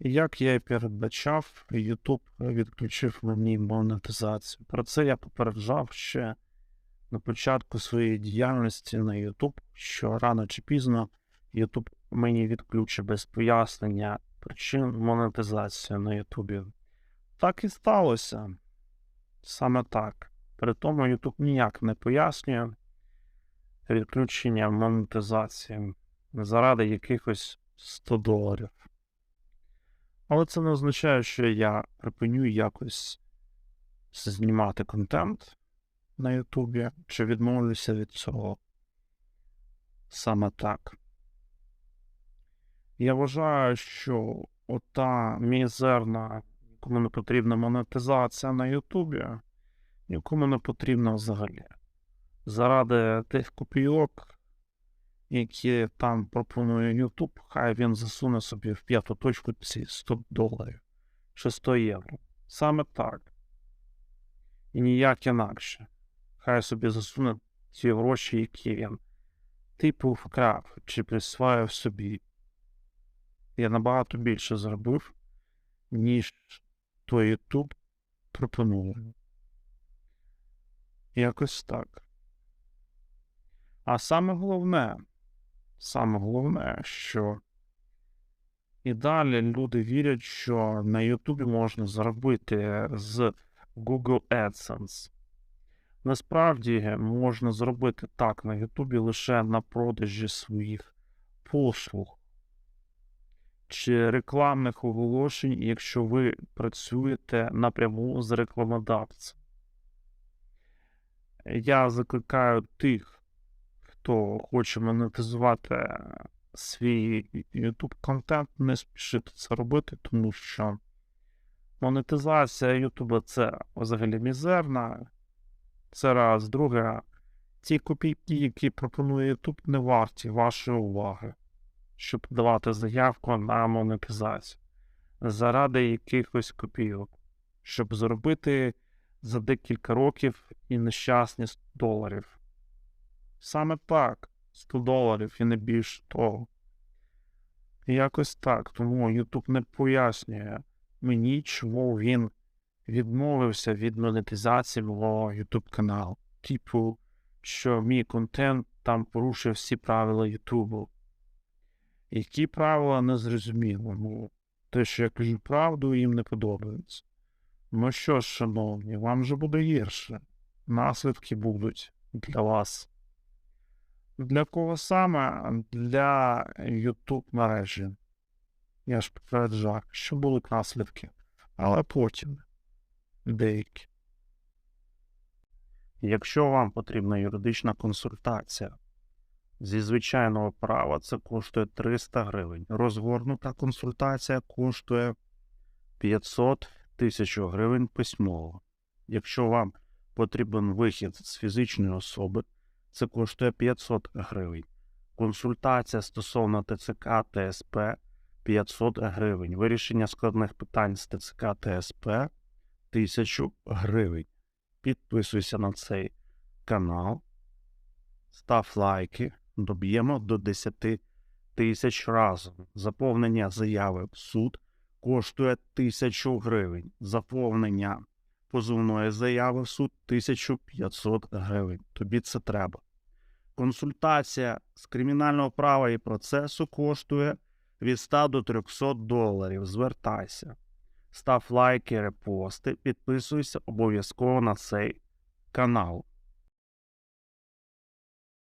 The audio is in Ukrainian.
Як я і передбачав, YouTube відключив мені монетизацію. Про це я попереджав ще на початку своєї діяльності на YouTube, що рано чи пізно YouTube мені відключить без пояснення причин монетизації на YouTube. Так і сталося. Саме так. При тому YouTube ніяк не пояснює відключення монетизації заради якихось 100 доларів. Але це не означає, що я припиню якось знімати контент на Ютубі, чи відмовлюся від цього. Саме так. Я вважаю, що ота мізерна, нікому не потрібна монетизація на Ютубі, нікому не потрібна взагалі. Заради тих копійок які там пропонує YouTube, хай він засуне собі в п'яту точку ці 100 доларів чи 100 євро. Саме так. І ніяк інакше. Хай собі засуне ті гроші, які він типу вкрав чи присвоїв собі. Я набагато більше зробив, ніж той YouTube пропонує. Якось так. А саме головне, саме головне, що і далі люди вірять, що на Ютубі можна заробити з Google AdSense. Насправді можна зробити так на Ютубі лише на продажі своїх послуг чи рекламних оголошень, якщо ви працюєте напряму з рекламодавцем. Я закликаю тих хто хоче монетизувати свій YouTube контент, не спішити це робити, тому що монетизація YouTube це взагалі мізерна. Це раз. Друге, ті копійки, які пропонує YouTube, не варті вашої уваги, щоб давати заявку на монетизацію заради якихось копійок, щоб зробити за декілька років і нещасні доларів. Саме так, 100 доларів і не більше того. якось так. Тому YouTube не пояснює мені, чому він відмовився від монетизації мого YouTube каналу. Типу, що мій контент там порушив всі правила Ютубу. Які правила не зрозуміло. Ну, те, що я кажу правду, їм не подобається. Ну що ж, шановні, вам же буде гірше. Наслідки будуть для вас. Для кого саме? Для YouTube мережі. Я ж попереджав, що були наслідки, але потім деякі. Якщо вам потрібна юридична консультація зі звичайного права, це коштує 300 гривень. Розгорнута консультація коштує 500 тисяч гривень письмово. Якщо вам потрібен вихід з фізичної особи, це коштує 500 гривень. Консультація стосовно ТЦК ТСП 500 гривень. Вирішення складних питань з ТЦК ТСП 1000 гривень. Підписуйся на цей канал, став лайки, доб'ємо до 10 тисяч разом. Заповнення заяви в суд коштує 1000 гривень. Заповнення позовної заяви в суд 1500 гривень. Тобі це треба. Консультація з кримінального права і процесу коштує від 100 до 300 доларів. Звертайся. Став лайки, репости, підписуйся обов'язково на цей канал.